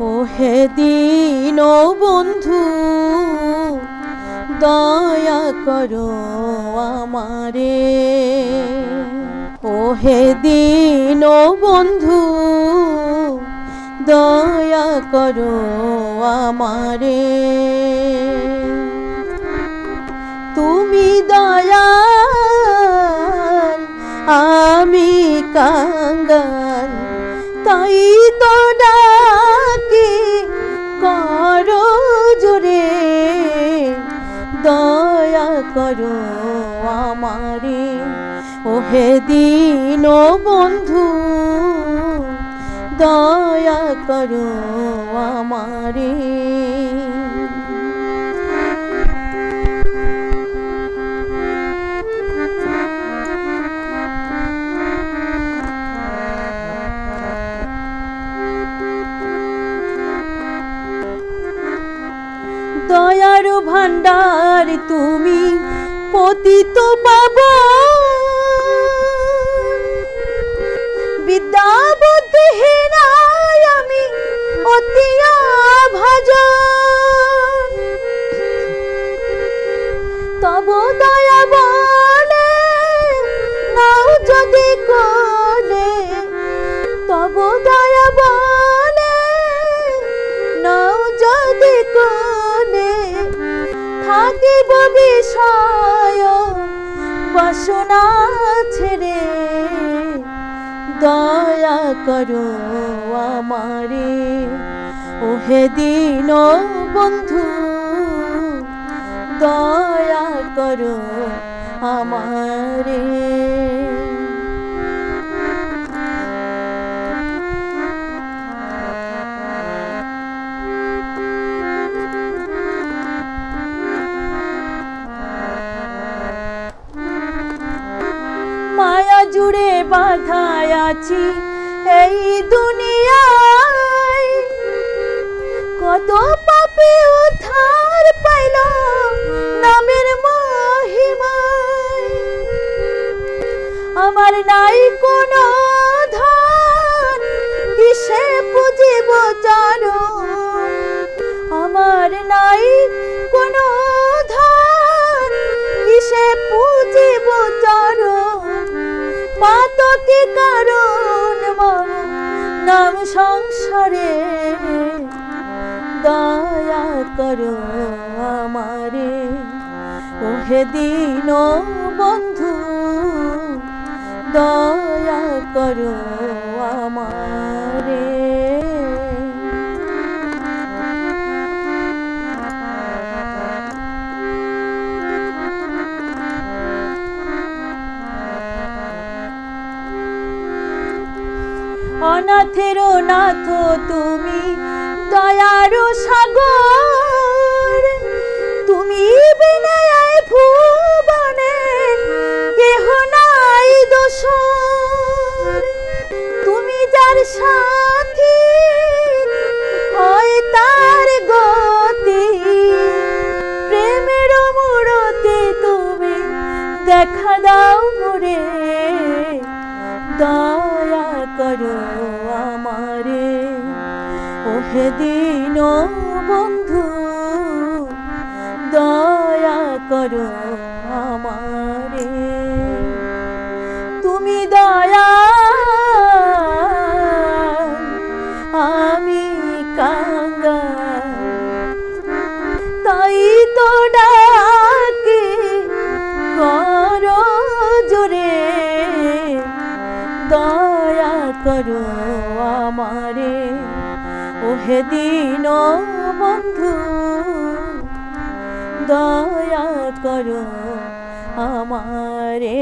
ও হে দিন বন্ধু, দয়া করো আমারে। ও হে দিন বন্ধু, দয়া করো আমারে। তুমি দয়াল করো আমারে। ওহে দিন বন্ধু দয়া করো আমারে। ভান্ডার তুমি পতিত বাবা বিদ্যাবুদ্ধিহীনায় থাকিব বিষয় বাসনা ছেড়ে দয়া করো আমারে। ওহে দিন বন্ধু দয়া করো আমারে। জুড়ে বাধায় আছি এই দুনিয়ায়। কত পাপে উদ্ধার পাইল নামের মহিমায়। আমার নাই কোনো ধন কিসে পুজিব পাতকে কারণ নাম সংসারে দয়া করো আমারে। ওহে দিন বন্ধু দয়া করো আমারে। অনাথের নাথ তুমি দয়ারু সাগর। তুমি বিনয় ভুবনে, কেহ নাই দোষ তুমি যার সাথী, হয় তার গতি। প্রেমের মূরতি তুমি দেখা দাও মোরে। দয়া করো আমারে। ওহে দিন বন্ধু দয়া করো আমারে। তুমি দয়া দয়া করো আমারে। ওহে দিন বন্ধু দয়া করো আমারে।